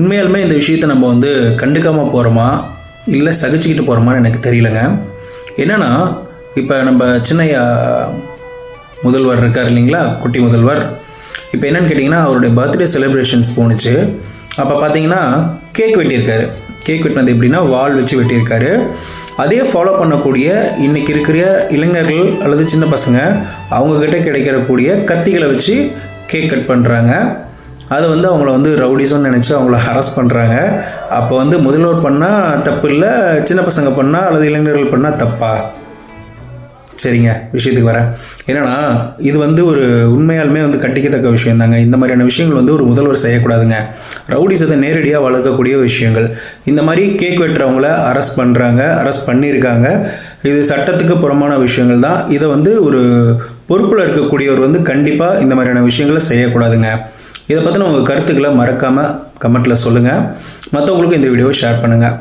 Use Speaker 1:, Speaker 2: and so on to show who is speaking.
Speaker 1: உண்மையாலுமே இந்த விஷயத்தை நம்ம வந்து கண்டுக்காமல் போகிறோமா இல்லை சகிச்சுக்கிட்டு போகிறோமான்னு எனக்கு தெரியலங்க. என்னென்னா இப்போ நம்ம சின்னையா முதல்வர் இருக்கார் இல்லைங்களா? குட்டி முதல்வர். இப்போ என்னன்னு கேட்டிங்கன்னா அவருடைய பர்த்டே செலிப்ரேஷன்ஸ் போணுச்சு. அப்போ பார்த்தீங்கன்னா கேக் வெட்டியிருக்காரு. கேக் வெட்டினது எப்படின்னா வால் வச்சு வெட்டியிருக்காரு. அதே ஃபாலோ பண்ணக்கூடிய இன்றைக்கி இருக்கிற இளைஞர்கள் அல்லது சின்ன பசங்க அவங்கக்கிட்ட கிடைக்கிறக்கூடிய கத்திகளை வச்சு கேக் கட் பண்ணுறாங்க அது வந்து அவங்கள வந்து ரவுடிஸும் நினச்சி அவங்கள ஹராஸ் பண்ணுறாங்க அப்போ வந்து முதல்வர் பண்ணால் தப்பு இல்லை சின்ன பசங்க பண்ணால் அல்லது இளைஞர்கள் பண்ணால் தப்பா? சரிங்க விஷயத்துக்கு வரேன். என்னன்னா இது வந்து ஒரு உண்மையாலுமே வந்து கட்டிக்கத்தக்க விஷயம் தாங்க இந்த மாதிரியான விஷயங்கள் வந்து ஒரு முதல்வர் செய்யக்கூடாதுங்க. ரவுடிசத்தை நேரடியாக வளர்க்கக்கூடிய விஷயங்கள். இந்த மாதிரி கேக் வெட்டுறவங்கள அரெஸ்ட் பண்ணுறாங்க அரெஸ்ட் பண்ணியிருக்காங்க. இது சட்டத்துக்கு புறமான விஷயங்கள் தான். இதை வந்து ஒரு பொறுப்பில் இருக்கக்கூடியவர் வந்து கண்டிப்பாக இந்த மாதிரியான விஷயங்களை செய்யக்கூடாதுங்க. இதை பற்றின உங்கள் கருத்துக்களை மறக்காமல் கமெண்ட்டில் சொல்லுங்கள் மற்றவங்களுக்கும் இந்த வீடியோவை ஷேர் பண்ணுங்கள்